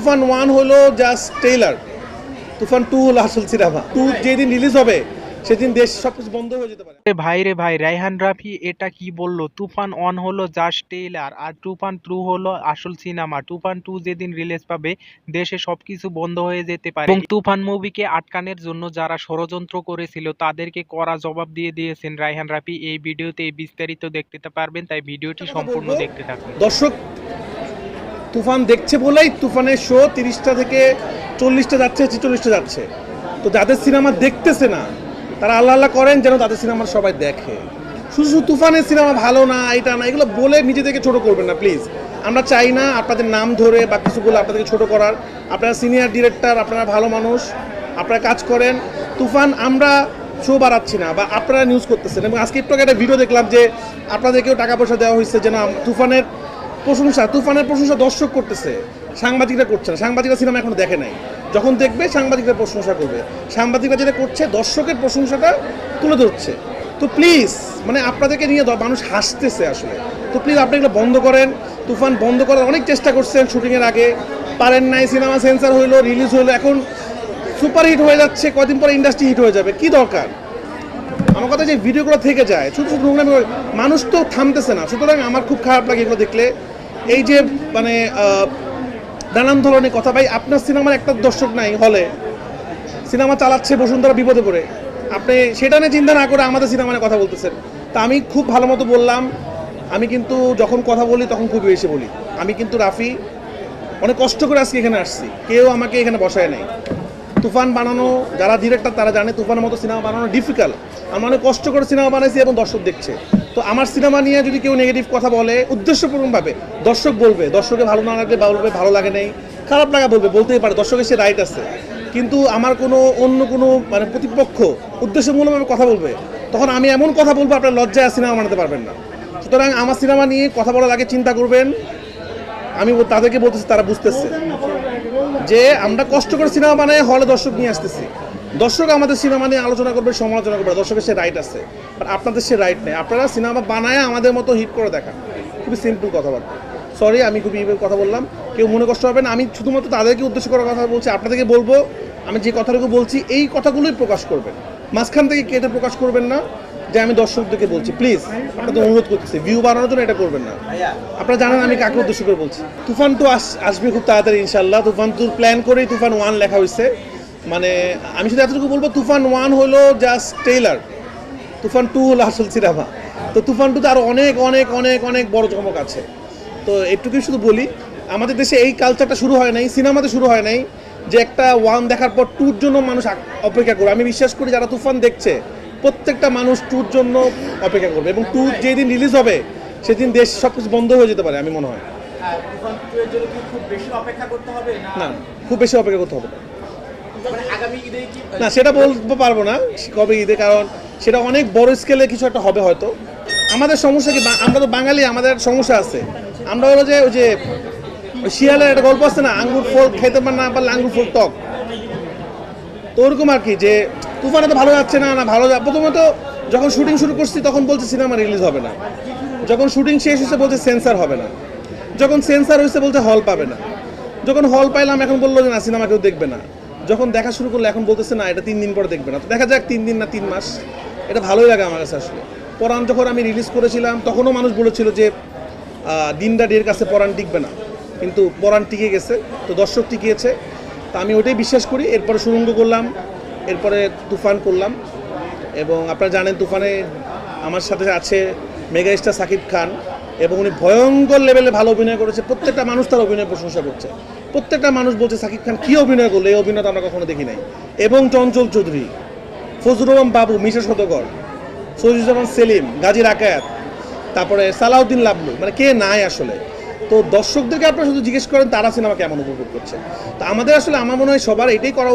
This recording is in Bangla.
তুফান ওয়ান হলো জাস্ট ট্রেলার তুফান টু হলো আসল সিনেমা। টু যেদিন রিলিজ হবে সেদিন দেশ সব কিছু বন্ধ হয়ে যেতে পারে। ভাই রে ভাই রায়হান রাফি এটা কি বলল? তুফান অন হলো জাস্ট টেইলার আর তুফান টু হলো আসল সিনেমা। তুফান টু যেদিন রিলিজ পাবে দেশে সবকিছু বন্ধ হয়ে যেতে পারে। এবং তুফান মুভিকে আটকানোর জন্য যারা ষড়যন্ত্র করেছিল তাদেরকে কড়া জবাব দিয়ে দিয়েছেন রায়হান রাফি। এই ভিডিওতে বিস্তারিত দেখতে পারবেন তাই ভিডিওটি সম্পূর্ণ দেখতে থাকুন। দর্শক তুফান দেখছে বলেই তুফানের শো তিরিশটা থেকে চল্লিশটা যাচ্ছে, ছেচল্লিশটা যাচ্ছে। তো যাদের সিনেমা দেখতেছে না, তারা আল্লাহ আল্লাহ করেন যেন তাদের সিনেমা সবাই দেখে। শুধু শুধু তুফানের সিনেমা ভালো না, এটা না, এগুলো বলে নিজেদেরকে ছোট করবেন না প্লিজ আমরা চাই না আপনাদের নাম ধরে বা কিছুগুলো আপনাদেরকে ছোট করার। আপনারা সিনিয়র ডিরেক্টর আপনারা ভালো মানুষ, আপনারা কাজ করেন। তুফান আমরা শো বাড়াচ্ছি না বা আপনারা নিউজ করতেছেন। এবং আজকে একটু একটা ভিডিও দেখলাম যে আপনাদেরকেও টাকা পয়সা দেওয়া হয়েছে যেন তুফানের প্রশংসা, তুফানের প্রশংসা দর্শক করতেছে, সাংবাদিকরা করছে না। সাংবাদিকরা সিনেমা এখনও দেখে নাই। যখন দেখবে, সাংবাদিকরা প্রশংসা করবে। সাংবাদিকরা যেটা করছে, দর্শকের প্রশংসাটা তুলে ধরছে। তো প্লিজ মানে আপনাদেরকে নিয়ে মানুষ হাসতেছে আসলে। তো প্লিজ আপনি এগুলো বন্ধ করেন। তুফান বন্ধ করার অনেক চেষ্টা করছেন শুটিংয়ের আগে। পারেন নাই, সিনেমা সেন্সার হইল রিলিজ হইল। এখন সুপার হিট হয়ে যাচ্ছে, কদিন পরে ইন্ডাস্ট্রি হিট হয়ে যাবে। কি দরকার? আমার কথা যে ভিডিওগুলো থেকে যায় ছোট ছোট নোংরামি মানুষ তো থামতেছে না। সুতরাং আমার খুব খারাপ লাগে এগুলো দেখলে। এই যে মানে নানান ধরনের কথা, ভাই, আপনার সিনেমার একটা দর্শক নাই হলে। সিনেমা চালাচ্ছে বসুন্ধরা বিপদে পড়ে। আপনি সেটা নিয়ে চিন্তা না করে আমাদের সিনেমা নিয়ে কথা বলতেছেন। তা আমি খুব ভালো মতো বললাম। আমি কিন্তু যখন কথা বলি, তখন খুব বেশি বলি। আমি কিন্তু রাফি। অনেক কষ্ট করে আজকে এখানে আসছি। কেউ আমাকে এখানে বসায় নাই। তুফান বানানো, যারা ডিরেক্টর তারা জানে তুফানের মতো সিনেমা বানানো ডিফিকাল্ট আমরা অনেক কষ্ট করে সিনেমা বানাইছি এবং দর্শক দেখছে। তো আমার সিনেমা নিয়ে যদি কেউ নেগেটিভ কথা বলে, উদ্দেশ্যপূর্ণভাবে দর্শক বলবে, দর্শকে ভালো না লাগলে বলবে, ভালো লাগে নেই, খারাপ লাগা বলবে, বলতেই পারে, দর্শকের সে রাইট আছে। কিন্তু আমার কোনো অন্য কোনো মানে প্রতিপক্ষ উদ্দেশ্যমূলকভাবে কথা বলবে, তখন আমি এমন কথা বলব, আপনার লজ্জায় সিনেমা বানাতে পারবেন না। সুতরাং আমার সিনেমা নিয়ে কথা বলার আগে চিন্তা করবেন আমি তাদেরকে বলতেছি, তারা বুঝতেছে। যে আমরা কষ্ট করে সিনেমা বানাই হলে দর্শক নিয়ে আসতেছি। দর্শক আমাদের সিনেমা নিয়ে আলোচনা করবে, সমালোচনা করবে, দর্শকের সে রাইট আছে। বাট আপনাদের সে রাইট নেই। আপনারা সিনেমা বানায় আমাদের মতো হিট করে দেখান। খুবই সিম্পল কথাবার্তা। সরি আমি খুবই কথা বললাম। কেউ মনে কষ্ট হবে না। আমি শুধুমাত্র তাদেরকে উদ্দেশ্য করার কথা বলছি। আপনাদেরকে বলব, আমি যে কথাটুকু বলছি, এই কথাগুলোই প্রকাশ করবেন। মাঝখান থেকে কেটে প্রকাশ করবেন না। যে আমি দর্শকদেরকে বলছি প্লিজ আপনাদের অনুরোধ করতেছি ভিউ বাড়ানোর জন্য এটা করবেন না। আপনারা জানেন আমি কাকে উদ্দেশ্য করে বলছি। তুফান টু আস আসবে খুব তাড়াতাড়ি ইনশাল্লাহ তুফান টুর প্ল্যান করেই তুফান ওয়ান লেখা হয়েছে। মানে আমি শুধু এতটুকু বলব, তুফান ওয়ান হলো জাস্ট টেইলার তুফান টু হলো আসল সিনেমা। তো তুফান টুতে আরও অনেক অনেক অনেক অনেক বড় চমক আছে। তো এটুকুই শুধু বলি, আমাদের দেশে এই কালচারটা শুরু হয় নাই, সিনেমাতে শুরু হয় নাই, যে একটা ওয়ান দেখার পর টুর জন্য মানুষ অপেক্ষা করে। আমি বিশ্বাস করি যারা তুফান দেখছে প্রত্যেকটা মানুষ টুর জন্য অপেক্ষা করবে এবং টু যেদিন রিলিজ হবে সেদিন দেশ সব কিছু বন্ধ হয়ে যেতে পারে আমি মনে হয়। হবে না? খুব বেশি অপেক্ষা করতে হবে। না মানে না সেটা বলতে পারব না কবে ঈদে কারণ সেটা অনেক বড় স্কেলে কিছু একটা হবে হয়তো। আমাদের সমস্যা কি আমরা তো বাঙালি আমাদের সমস্যা আছে। আমরা হলো যে ওই যে শিয়ালের একটা গল্প আছে না আঙ্গুর ফল খেতে পার না পারলে আঙ্গুর ফল টক। তো ওরকম আর কি যে তুফানে তো ভালো যাচ্ছে না না ভালো যা প্রথমত যখন শুটিং শুরু করছি, তখন বলছে সিনেমা রিলিজ হবে না। যখন শুটিং শেষ হয়েছে, বলছে সেন্সার হবে না। যখন সেন্সার হয়েছে, বলছে হল পাবে না। যখন হল পাইলাম, এখন বলল যে, না সিনেমা কেউ দেখবে না। যখন দেখা শুরু করল, এখন বলতেছে, না, এটা তিন দিন পরে দেখবে না। তো দেখা যাক, তিন দিন না তিন মাস। এটা ভালোই লাগে আমার কাছে আসলে। পরাণ যখন আমি রিলিজ করেছিলাম, তখনও মানুষ বলেছিল যে দিনটা ডের কাছে পরাণ টিকবে না। কিন্তু পরাণ টিকে গেছে, তো দর্শক টিকিয়েছে। তা আমি ওটাই বিশ্বাস করি। এরপরে সুরঙ্গ করলাম। এরপরে তুফান করলাম। এবং আপনারা জানেন তুফানে আমার সাথে আছে মেগা স্টার সাকিব খান এবং উনি ভয়ঙ্কর লেভেলে ভালো অভিনয় করেছে। প্রত্যেকটা মানুষ তার অভিনয় প্রশংসা করছে। প্রত্যেকটা মানুষ বলছে, সাকিব খান কী অভিনয় করল? এই অভিনয় আমরা কখনো দেখি নাই। এবং চঞ্চল চৌধুরী, ফজলুর রহমান বাবু, মিশা শতকর সৈয়দুজ্জামান সেলিম গাজীর আকায়াত তারপরে সালাউদ্দিন লাবলু মানে কে নাই আসলে? তো দর্শকদেরকে আপনারা শুধু জিজ্ঞেস করেন, তারা সিনেমা কেমন উপভোগ করছে? তো আমাদের আসলে, আমার মনে হয় সবার এটাই করা